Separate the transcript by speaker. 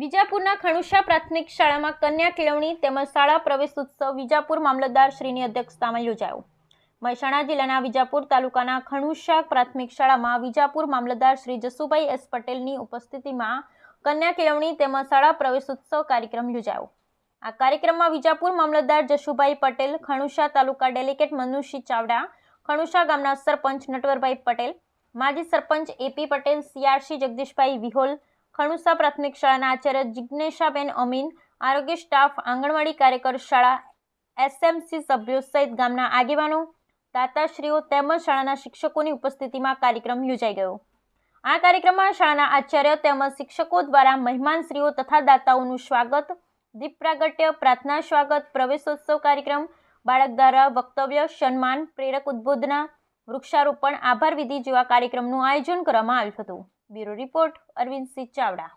Speaker 1: વિજાપુરના ખણુશા પ્રાથમિક શાળામાં કન્યા કેળવણી તેમજ શાળા પ્રવેશ ઉત્સવ વિજાપુર મામલતદાર શ્રીની અધ્યક્ષતામાં યોજાયો. મહેસાણા જિલ્લાના વિજાપુર તાલુકાના ખણુશા પ્રાથમિક શાળામાં વિજાપુર મામલતદાર શ્રી જસુભાઈ એસ પટેલની ઉપસ્થિતિમાં કન્યા કેળવણી તેમજ શાળા પ્રવેશ ઉત્સવ કાર્યક્રમ યોજાયો. આ કાર્યક્રમમાં વિજાપુર મામલતદાર જશુભાઈ પટેલ, ખણુશા તાલુકા ડેલિકેટ મનુષી ચાવડા, ખણુશા ગામના સરપંચ નટવરભાઈ પટેલ, માજી સરપંચ એપી પટેલ, સીઆરસી જગદીશભાઈ વિહોલ ખણુસા પ્રાથમિક શાળાના આચાર્ય જિજ્ઞેશાબેન અમીન, આરોગ્ય સ્ટાફ, આંગણવાડી કાર્યકર શાળા, એસએમસી સભ્યો સહિત ગામના આગેવાનો, દાતાશ્રીઓ તેમજ શાળાના શિક્ષકોની ઉપસ્થિતિમાં કાર્યક્રમ યોજાઈ ગયો. આ કાર્યક્રમમાં શાળાના આચાર્ય તેમજ શિક્ષકો દ્વારા મહેમાનશ્રીઓ તથા દાતાઓનું સ્વાગત દીપ પ્રાગટ્ય પ્રાર્થના સ્વાગત, પ્રવેશોત્સવ કાર્યક્રમ, બાળક દ્વારા વક્તવ્ય, સન્માન, પ્રેરક ઉદ્બોધના, વૃક્ષારોપણ, આભાર વિધિ જેવા કાર્યક્રમનું આયોજન કરવામાં આવ્યું હતું. Bureau report Arvindsinh Chavda